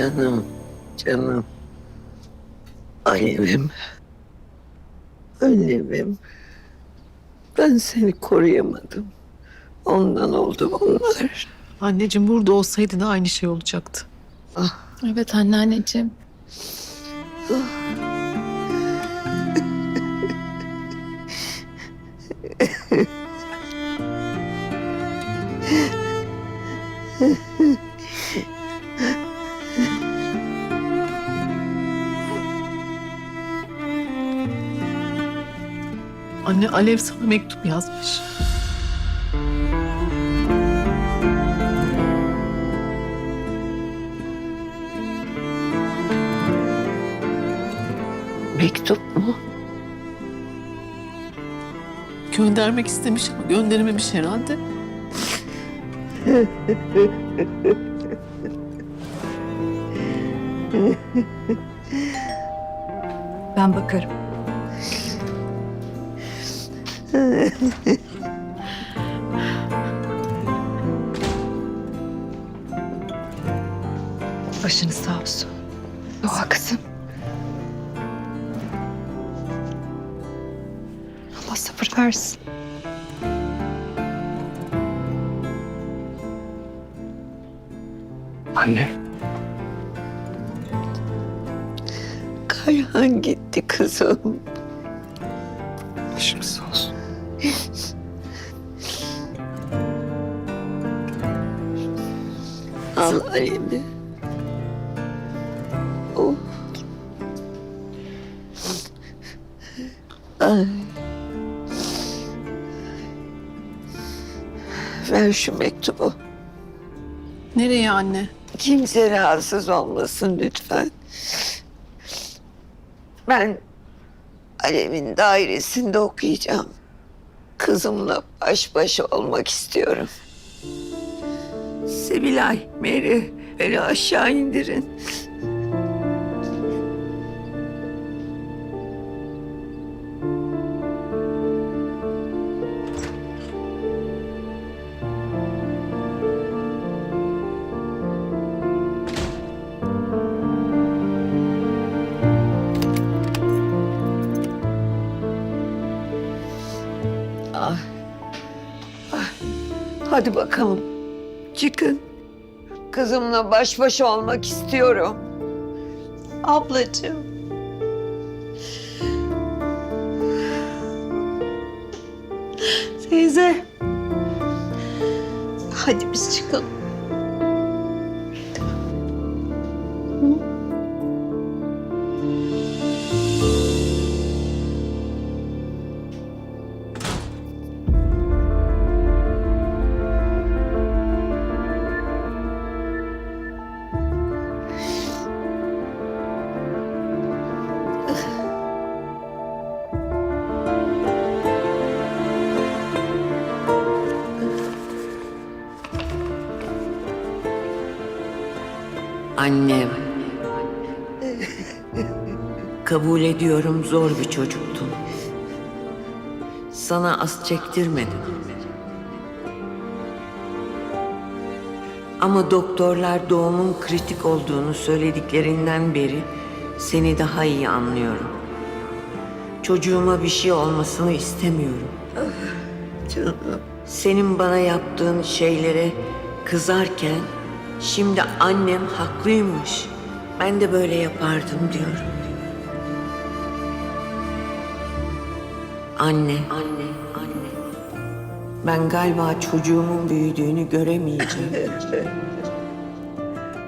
Canım, canım. Alevim. Alevim. Ben seni koruyamadım. Ondan oldu bunlar. Anneciğim burada olsaydı da aynı şey olacaktı. Evet anneanneciğim. Anne Alev sana mektup yazmış. Mektup mu? Göndermek istemiş ama gönderememiş herhalde. Ben bakarım. Başınız sağ olsun. Doğa kızım. Allah sabır versin. Anne. Kayhan gitti kızım. Başımız sağ olsun. Al Alev'i. Oh. Ay. Ver şu mektubu. Nereye anne? Kimse rahatsız olmasın lütfen. Ben Alev'in dairesinde okuyacağım. Kızımla baş başa olmak istiyorum. Sevilay, Meri, beni aşağı indirin. Hadi bakalım. Çıkın. Kızımla baş başa olmak istiyorum. Ablacığım. Teyze. Hadi biz çıkalım. Annem. Kabul ediyorum zor bir çocuktun. Sana az çektirmedim. Ama doktorlar doğumun kritik olduğunu söylediklerinden beri seni daha iyi anlıyorum. Çocuğuma bir şey olmasını istemiyorum. Canım. Senin bana yaptığın şeylere kızarken şimdi annem haklıymış. Ben de böyle yapardım diyorum. Anne, anne, anne. Ben galiba çocuğumun büyüdüğünü göremeyeceğim.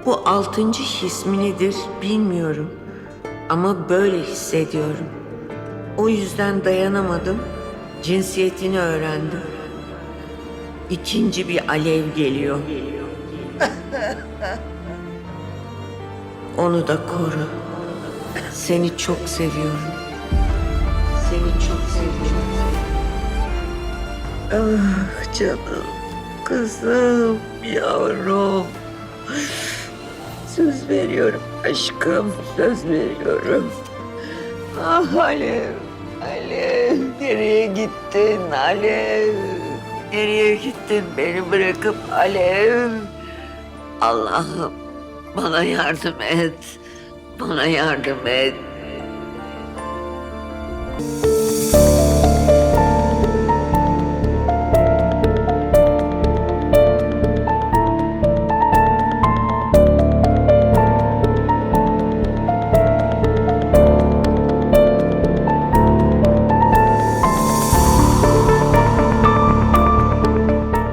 Bu altıncı his mi nedir bilmiyorum. Ama böyle hissediyorum. O yüzden dayanamadım. Cinsiyetini öğrendim. İkinci bir alev geliyor. Onu da koru. Seni çok seviyorum. Seni çok seviyorum. Ah canım. Kızım, yavrum. Söz veriyorum aşkım, söz veriyorum. Ah Alev, Alev. Nereye gittin Alev? Nereye gittin beni bırakıp Alev? Allah'ım Bana yardım et. Bana yardım et.